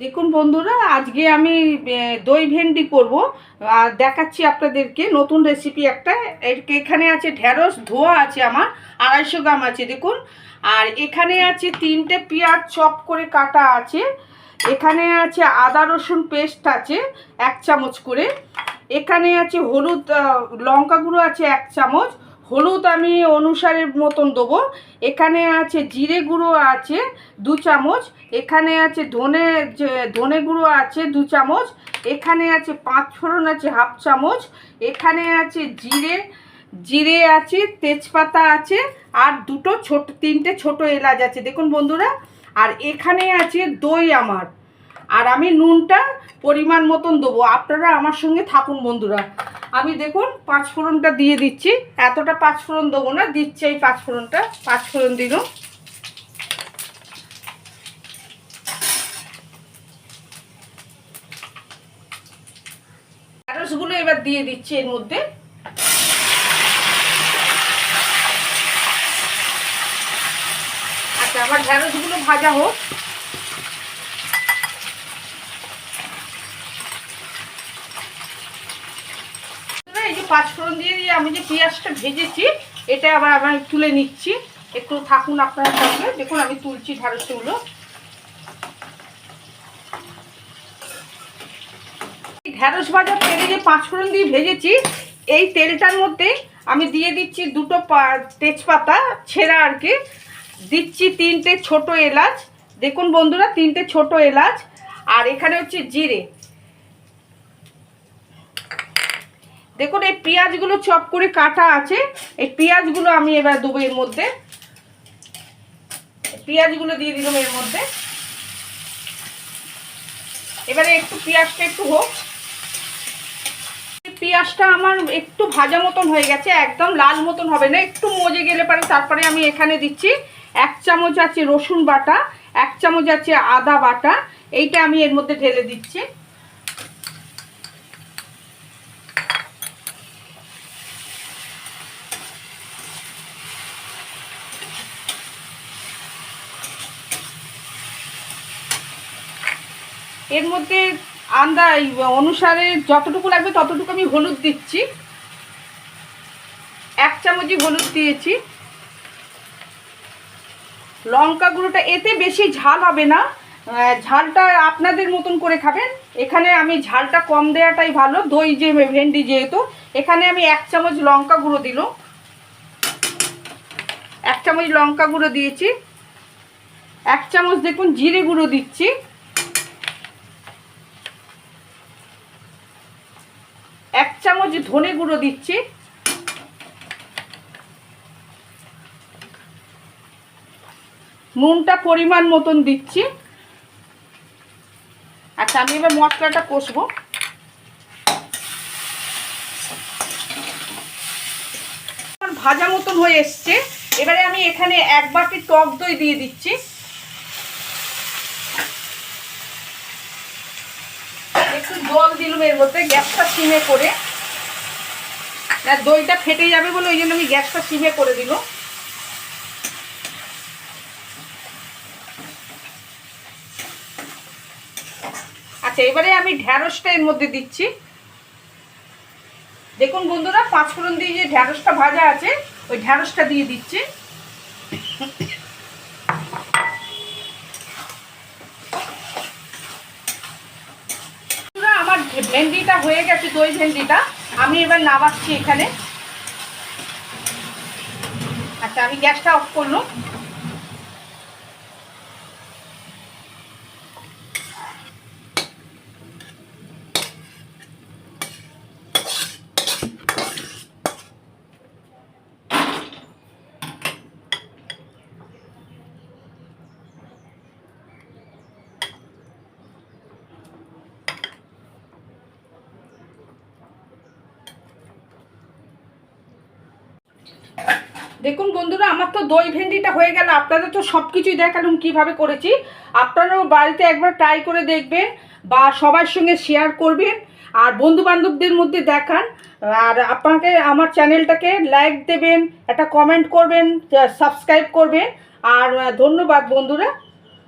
দেখুন বন্ধুরা, আজকে আমি দই ভেন্ডি করব। আর দেখাচ্ছি আপনাদেরকে নতুন রেসিপি একটা। এখানে আছে ঢেঁড়স, ধোয়া আছে আমার, আড়াইশো গ্রাম আছে, দেখুন। আর এখানে আছে তিনটে পেঁয়াজ চপ করে কাটা আছে। এখানে আছে আদা রসুন পেস্ট আছে, এক চামচ করে। এখানে আছে হলুদ লঙ্কা গুঁড়ো আছে এক চামচ। হলুদ আমি অনুসারের মতন দেবো। এখানে আছে জিরে গুঁড়ো আছে দু চামচ, এখানে আছে ধনে ধনে গুঁড়ো আছে দু চামচ, এখানে আছে পাঁচ ফোড়ন আছে হাফ চামচ, এখানে আছে জিরে জিরে আছে তেজপাতা আছে, আর দুটো ছোট, তিনটে ছোট এলাচ আছে। দেখুন বন্ধুরা, আর এখানে আছে দই আমার। আর আমি নুনটা পরিমাণ মতন দেবো। আপনারা আমার সঙ্গে থাকুন বন্ধুরা। আমি দেখুন পাঁচ ফোড়নটা দিয়ে দিচ্ছি। এতটা পাঁচ ফোড়ন দেবো না, দিচ্ছে এই পাঁচ ফোড়নটা পাঁচ ফোড়ন দিল ঢ্যাঁড়সগুলো এবার দিয়ে দিচ্ছি এর মধ্যে। আচ্ছা আমার ঢ্যাঁড়সগুলো ভাজা হোক। পাঁচফোড়ন দিয়ে দিয়ে আমি যে পেঁয়াজটা ভেজেছি, এটা আবার আমি তুলে নিচ্ছি। একটু থাকুন আপনার সঙ্গে। দেখুন, আমি তুলছি ঢ্যাঁড়সগুলো এই ঢ্যাঁড়স ভাজা তেলে যে পাঁচফোড়ন দিয়ে ভেজেছি, এই তেলটার মধ্যে আমি দিয়ে দিচ্ছি দুটো তেজপাতা, ছেঁড়া আর কি। দিচ্ছি তিনটে ছোট এলাচ। দেখুন বন্ধুরা, তিনটে ছোট এলাচ। আর এখানে হচ্ছে জিরে। দেখুন, এই পেঁয়াজগুলো চপ করে কাটা আছে। এই পেঁয়াজগুলো আমি এবার দেবো এর মধ্যে। পেঁয়াজগুলো দিয়ে দিলাম এর মধ্যে। এবারে একটু পেঁয়াজটা একটু হোক। পেঁয়াজটা আমার একটু ভাজা মতন হয়ে গেছে, একদম লাল মতন হবে না, একটু মজে গেলে পারে। তারপরে আমি এখানে দিচ্ছি এক চামচ আছে রসুন বাটা, এক চামচ আছে আদা বাটা। এইটা আমি এর মধ্যে ঢেলে দিচ্ছি। এর মধ্যে আন্দা অনুসারে যতটুকু লাগবে ততটুকু আমি হলুদ দিচ্ছি। এক চামচই হলুদ দিয়েছি। লঙ্কা গুঁড়োটা এতে বেশি ঝাল হবে না। ঝালটা আপনাদের মতন করে খাবেন। এখানে আমি ঝালটা কম দেওয়াটাই ভালো। দই যে ভেন্ডি যেহেতু, এখানে আমি এক চামচ লঙ্কা গুঁড়ো দিল এক চামচ লঙ্কা গুঁড়ো দিয়েছি। এক চামচ দেখুন জিরে গুঁড়ো দিচ্ছি এক চামচ ধনে গুঁড়ো দিচ্ছি, নুনটা পরিমাণ মতন দিচ্ছি। আচ্ছা আমি এবার মশলাটা কষবো। ভাজা মতন হয়ে এসছে। এবারে আমি এখানে এক বাটি টক দই দিয়ে দিচ্ছি। একটু জল দিলাম এর মধ্যে, গ্যাসটা সিমে করে। দইটা ফেটে যাবে বলে ওই জন্য আমি গ্যাসটা সিমে করে দিল। আচ্ছা এবারে আমি ঢ্যাঁড়সটা এর মধ্যে দিচ্ছি। দেখুন বন্ধুরা পাঁচফোড়ন দিয়ে যে ঢ্যাঁড়সটা ভাজা আছে, ওই ঢ্যাঁড়সটা দিয়ে দিচ্ছি। আমার ভেন্ডিটা হয়ে গেছে, দই ভেন্ডিটা। আমি এবার নামাচ্ছি এখানে। আচ্ছা আমি গ্যাসটা অফ করলাম। দেখুন বন্ধুরা, আমার তো দই ভেন্ডিটা হয়ে গেল। আপনাদের তো সব কিছুই দেখালাম কীভাবে করেছি। আপনারাও বাড়িতে একবার ট্রাই করে দেখবেন বা সবার সঙ্গে শেয়ার করবেন আর বন্ধু বান্ধবদের মধ্যে দেখান। আর আপনাকে আমার চ্যানেলটাকে লাইক দেবেন, একটা কমেন্ট করবেন সাবস্ক্রাইব করবেন। আর ধন্যবাদ বন্ধুরা।